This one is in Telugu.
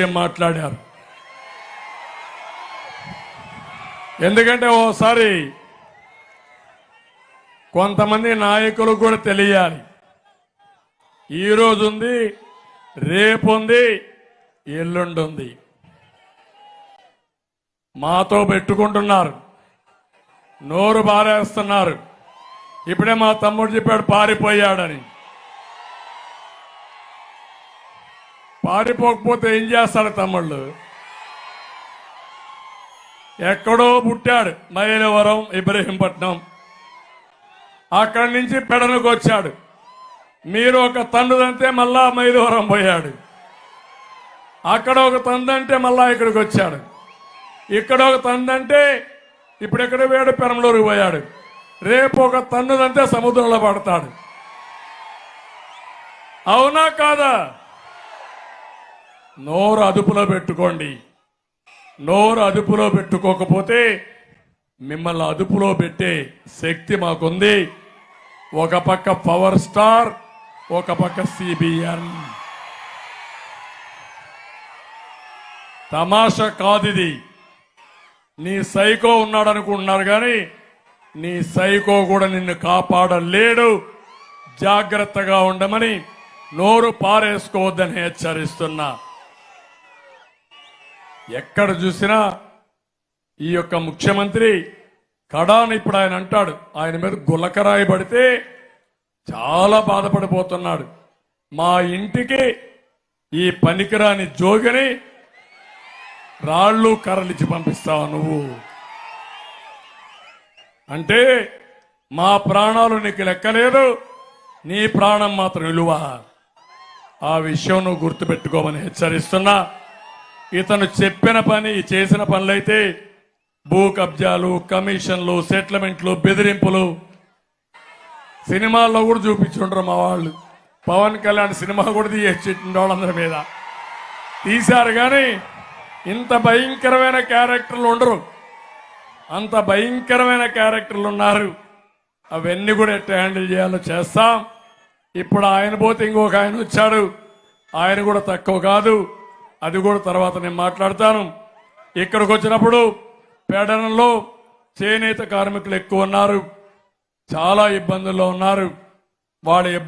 ఏం మాట్లాడారు? ఎందుకంటే ఓసారి కొంతమంది నాయకులు కూడా తెలియాలి. ఈరోజు ఉంది రేపు ఉంది ఎల్లుండి ఉంది. మాతో పెట్టుకుంటున్నారు. నోరు బారేస్తున్నారు. ఇప్పుడే మా తమ్ముడు చెప్పాడు పారిపోయాడని. పారిపోకపోతే ఏం చేస్తాడు తమ్ముళ్ళు? ఎక్కడో పుట్టాడు మైలవరం ఇబ్రహీంపట్నం. అక్కడి నుంచి పెడనకు వచ్చాడు. మీరు ఒక తండ్రిదంటే మళ్ళా మైలవరం పోయాడు. అక్కడ ఒక తందంటే మళ్ళా ఇక్కడికి వచ్చాడు. ఇక్కడ ఒక తందంటే ఇప్పుడు ఎక్కడ పోయాడు? పెరంలోకి పోయాడు. రేపు ఒక తన్నుదంతే సముద్రంలో పడతాడు. అవునా కాదా? నోరు అదుపులో పెట్టుకోండి. నోరు అదుపులో పెట్టుకోకపోతే మిమ్మల్ని అదుపులో పెట్టే శక్తి మాకుంది. ఒక పక్క పవర్ స్టార్ ఒక పక్క సిబిఎన్ తమాషా కాదిది. నీ సైకో ఉన్నాడు అనుకుంటున్నారు కానీ నీ సైకో కూడా నిన్ను కాపాడలేడు. జాగ్రత్తగా ఉండమని నోరు పారేసుకోవద్దని హెచ్చరిస్తున్నా. ఎక్కడ చూసినా ఈ యొక్క ముఖ్యమంత్రి కడాని ఇప్పుడు ఆయన అంటాడు ఆయన మీద గులకరాయి పడితే చాలా బాధపడిపోతున్నాడు. మా ఇంటికి ఈ పనికిరాని జోగిని రాళ్ళు కర్రలిచ్చి పంపిస్తావు నువ్వు? అంటే మా ప్రాణాలు నీకు లెక్కలేదు నీ ప్రాణం మాత్రం విలువ ఆ విషయం నువ్వు గుర్తుపెట్టుకోమని హెచ్చరిస్తున్నా. ఇతను చెప్పిన పని చేసిన పనులైతే భూ కబ్జాలు కమిషన్లు సెటిల్మెంట్లు బెదిరింపులు. సినిమాల్లో కూడా చూపించుండ్రు మా వాళ్ళు. పవన్ కళ్యాణ్ సినిమా కూడా తీయచ్చిండు వాళ్ళందరి మీద. తీశారు కానీ ఇంత భయంకరమైన క్యారెక్టర్లు ఉండరు. అంత భయంకరమైన క్యారెక్టర్లు ఉన్నారు. అవన్నీ కూడా ఎట్లా హ్యాండిల్ చేయాలో చేస్తాం. ఇప్పుడు ఆయన పోతే ఇంకొక ఆయన వచ్చాడు. ఆయన కూడా తక్కువ కాదు. అది కూడా తర్వాత నేను మాట్లాడతాను. ఇక్కడికి వచ్చినప్పుడు పేడనంలో చేనేత కార్మికులు ఎక్కువ ఉన్నారు. చాలా ఇబ్బందుల్లో ఉన్నారు. వాళ్ళ ఇబ్బంది